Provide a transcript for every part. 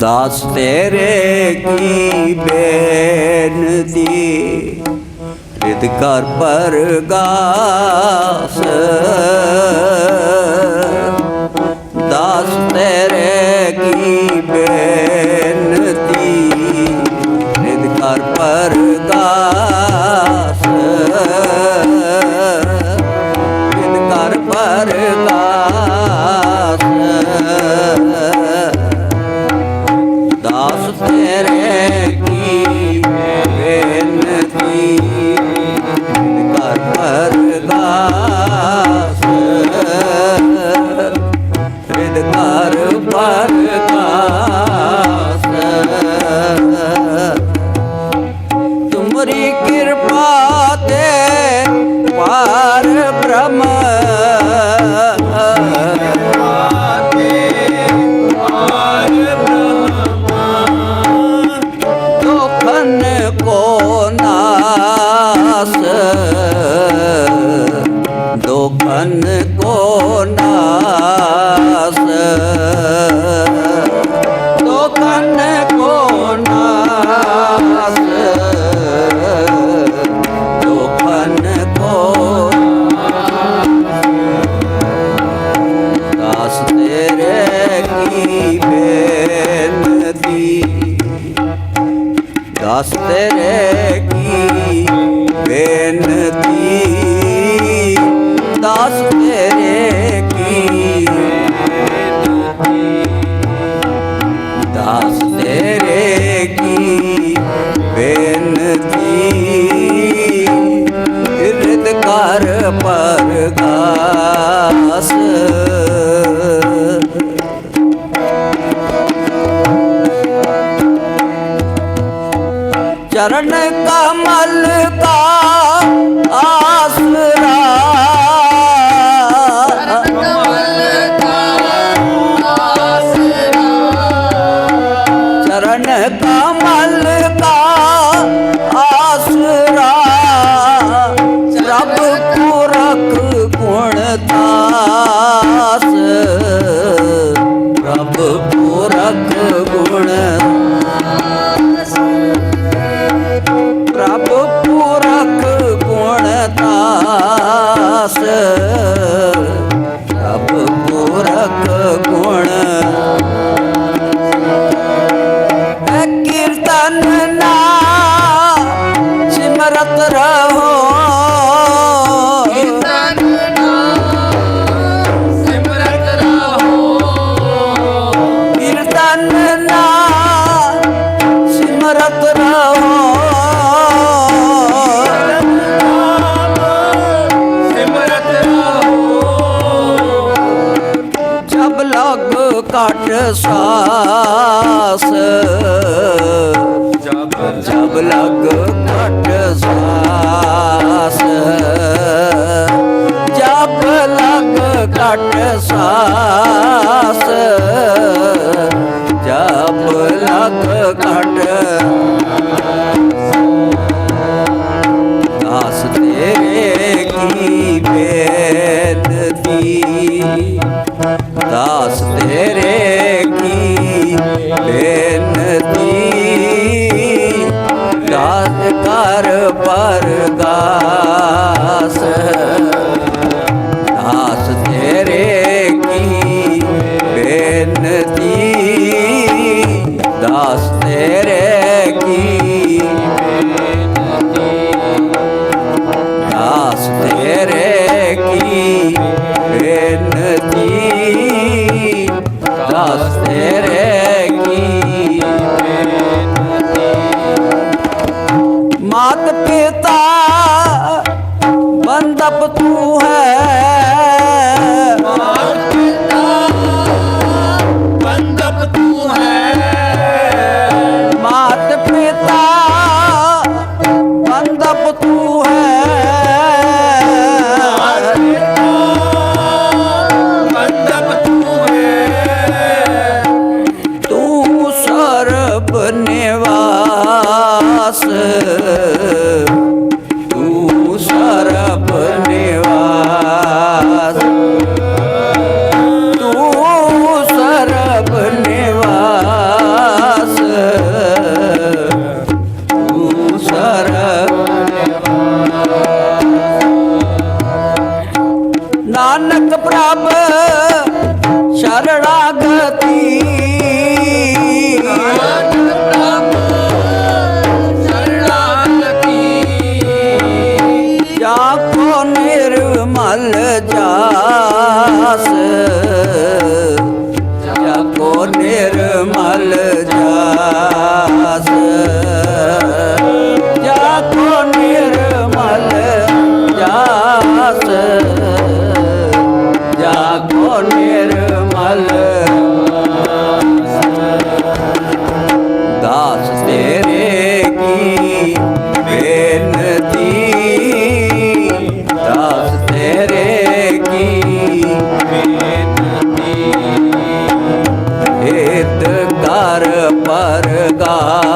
ਦਾਸ ਤੇਰੇ ਕੀ ਬੇਨਤੀ? ਰਿਦ ਕਰ ਪਰਗਾਸ ਤੀ ਦਾਸ ਤੇਰੇ ਕੀ ਦਾਸ ਤੇਰੇ ਕੀ ਬੇਨਤੀ? ਇਰਦ ਚਰਨ ਕਮਲ ਕਾ ਦਾਸ ਰੱਬ ਪੁਰਖ ਗੁਣ। ਰੱਬ ਪੁਰਖ ਗੁਣ ਦਾਸ। ਰੱਬ ਪੁਰਖ ਗੁਣ। ਕੀਰਤਨ ਨਾ, ਸਿਮਰਤ ਰਹੋ। ਘਟ ਸਾਸ ਜਬ ਲਗ ਘਟ ਸਾਸ ਜਬ ਲਗ ਘਟ ਸਾਸ ਜਬ ਲਗ ਘਟ ਬੇਨਤੀ ਦਾਸ ਤੇਰੇ ਕੀ ਬੇਨਤੀ? ਦਾਸ ਕਰ ਪਰਗਾਸ ਪ੍ਰਭ ਸ਼ਰਣਾਗਤੀ। ਨਾਨਕ ਪ੍ਰਭ ਸ਼ਰਣਾਗਤੀ ਜਾ ਕੋ ਨਿਰਮਲ ਜਾ ਨਿਰਮਲ ਦਾਸ ਤੇਰੇ ਕੀ ਬੇਨਤੀ ਦਾਸ ਤੇਰੇ ਕੀ ਬੇਨਤੀ ਹਿਤ ਕਰ ਪਰਗਾਸ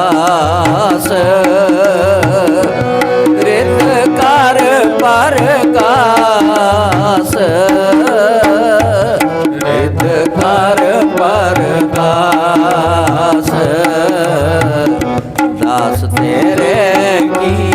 ਰਿਤ ਕਰ ਪਰਗਾਸ ਦਾਸ ਤੇਰੇ ਕੀ